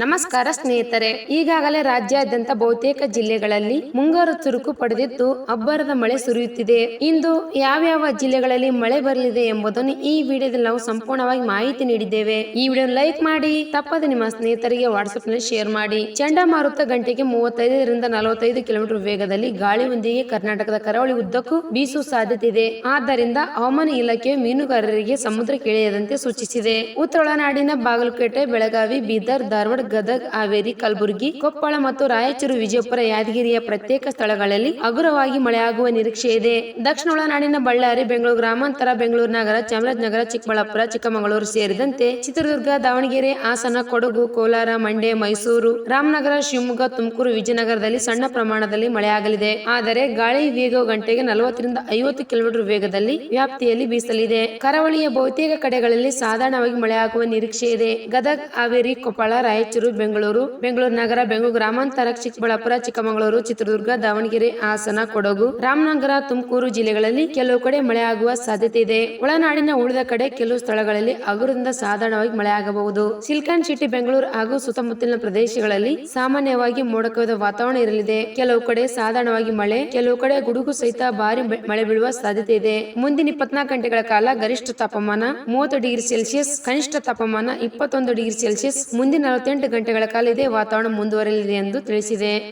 ನಮಸ್ಕಾರ ಸ್ನೇಹಿತರೆ, ಈಗಾಗಲೇ ರಾಜ್ಯಾದ್ಯಂತ ಬಹುತೇಕ ಜಿಲ್ಲೆಗಳಲ್ಲಿ ಮುಂಗಾರು ಚುರುಕು ಪಡೆದಿದ್ದು ಅಬ್ಬರದ ಮಳೆ ಸುರಿಯುತ್ತಿದೆ. ಇಂದು ಯಾವ್ಯಾವ ಜಿಲ್ಲೆಗಳಲ್ಲಿ ಮಳೆ ಬರಲಿದೆ ಎಂಬುದನ್ನು ಈ ವಿಡಿಯೋದಲ್ಲಿ ನಾವು ಸಂಪೂರ್ಣವಾಗಿ ಮಾಹಿತಿ ನೀಡಿದ್ದೇವೆ. ಈ ವಿಡಿಯೋ ಲೈಕ್ ಮಾಡಿ, ತಪ್ಪದೆ ನಿಮ್ಮ ಸ್ನೇಹಿತರಿಗೆ ವಾಟ್ಸ್ಆಪ್ನಲ್ಲಿ ಶೇರ್ ಮಾಡಿ. ಚಂಡಮಾರುತ ಗಂಟೆಗೆ ಮೂವತ್ತೈದರಿಂದ ನಲವತ್ತೈದು ಕಿಲೋಮೀಟರ್ ವೇಗದಲ್ಲಿ ಗಾಳಿಯೊಂದಿಗೆ ಕರ್ನಾಟಕದ ಕರಾವಳಿ ಉದ್ದಕ್ಕೂ ಬೀಸುವ ಸಾಧ್ಯತೆ ಇದೆ. ಆದ್ದರಿಂದ ಹವಾಮಾನ ಇಲಾಖೆಯು ಮೀನುಗಾರರಿಗೆ ಸಮುದ್ರ ಕೇಳಿಯದಂತೆ ಸೂಚಿಸಿದೆ. ಉತ್ತರ ಒಳನಾಡಿನ ಬಾಗಲಕೋಟೆ, ಬೆಳಗಾವಿ, ಬೀದರ್, ಧಾರವಾಡ ಗದಗ್, ಹಾವೇರಿ, ಕಲಬುರಗಿ, ಕೊಪ್ಪಳ ಮತ್ತು ರಾಯಚೂರು ವಿಜಯಪುರ ಯಾದಗಿರಿಯ ಪ್ರತ್ಯೇಕ ಸ್ಥಳಗಳಲ್ಲಿ ಹಗುರವಾಗಿ ಮಳೆಯಾಗುವ ನಿರೀಕ್ಷೆ ಇದೆ. ದಕ್ಷಿಣ ಒಳನಾಡಿನ ಬಳ್ಳಾರಿ, ಬೆಂಗಳೂರು ಗ್ರಾಮಾಂತರ, ಬೆಂಗಳೂರು ನಗರ, ಚಾಮರಾಜನಗರ, ಚಿಕ್ಕಬಳ್ಳಾಪುರ, ಚಿಕ್ಕಮಗಳೂರು ಸೇರಿದಂತೆ ಚಿತ್ರದುರ್ಗ, ದಾವಣಗೆರೆ, ಹಾಸನ, ಕೊಡಗು, ಕೋಲಾರ, ಮಂಡ್ಯ, ಮೈಸೂರು, ರಾಮನಗರ, ಶಿವಮೊಗ್ಗ, ತುಮಕೂರು, ವಿಜಯನಗರದಲ್ಲಿ ಸಣ್ಣ ಪ್ರಮಾಣದಲ್ಲಿ ಮಳೆಯಾಗಲಿದೆ. ಆದರೆ ಗಾಳಿ ವೇಗವು ಗಂಟೆಗೆ ನಲವತ್ತರಿಂದ ಐವತ್ತು ಕಿಲೋಮೀಟರ್ ವೇಗದಲ್ಲಿ ವ್ಯಾಪ್ತಿಯಲ್ಲಿ ಬೀಸಲಿದೆ. ಕರಾವಳಿಯ ಬಹುತೇಕ ಕಡೆಗಳಲ್ಲಿ ಸಾಧಾರಣವಾಗಿ ಮಳೆಯಾಗುವ ನಿರೀಕ್ಷೆ ಇದೆ. ಗದಗ್, ಹಾವೇರಿ, ಕೊಪ್ಪಳ, ರಾಯಚೂರು ಬೆಂಗಳೂರು ಬೆಂಗಳೂರು ನಗರ, ಬೆಂಗಳೂರು ಗ್ರಾಮಾಂತರ, ಚಿಕ್ಕಬಳ್ಳಾಪುರ, ಚಿಕ್ಕಮಗಳೂರು, ಚಿತ್ರದುರ್ಗ, ದಾವಣಗೆರೆ, ಹಾಸನ, ಕೊಡಗು, ರಾಮನಗರ, ತುಮಕೂರು ಜಿಲ್ಲೆಗಳಲ್ಲಿ ಕೆಲವು ಕಡೆ ಮಳೆಯಾಗುವ ಸಾಧ್ಯತೆ ಇದೆ. ಒಳನಾಡಿನ ಉಳಿದ ಕಡೆ ಕೆಲವು ಸ್ಥಳಗಳಲ್ಲಿ ಹಗುರದಿಂದ ಸಾಧಾರಣವಾಗಿ ಮಳೆಯಾಗಬಹುದು. ಸಿಲ್ಕಾನ್ ಸಿಟಿ, ಬೆಂಗಳೂರು ಹಾಗೂ ಸುತ್ತಮುತ್ತಲಿನ ಪ್ರದೇಶಗಳಲ್ಲಿ ಸಾಮಾನ್ಯವಾಗಿ ಮೋಡ ಕವಿದ ವಾತಾವರಣ ಇರಲಿದೆ. ಕೆಲವು ಕಡೆ ಸಾಧಾರಣವಾಗಿ ಮಳೆ, ಕೆಲವು ಕಡೆ ಗುಡುಗು ಸಹಿತ ಭಾರಿ ಮಳೆ ಬೀಳುವ ಸಾಧ್ಯತೆ ಇದೆ. ಮುಂದಿನ ಇಪ್ಪತ್ನಾಲ್ಕು ಗಂಟೆಗಳ ಕಾಲ ಗರಿಷ್ಠ ತಾಪಮಾನ ಮೂವತ್ತು ಡಿಗ್ರಿ ಸೆಲ್ಸಿಯಸ್, ಕನಿಷ್ಠ ತಾಪಮಾನ ಇಪ್ಪತ್ತೊಂದು ಡಿಗ್ರಿ ಸೆಲ್ಸಿಯಸ್, ಮುಂದಿನ ನಲವತ್ತೆಂಟು ಗಂಟೆಗಳ ಕಾಲ ಇದೇ ವಾತಾವರಣ ಮುಂದುವರೆಯಲಿದೆ ಎಂದು ತಿಳಿಸಿದೆ.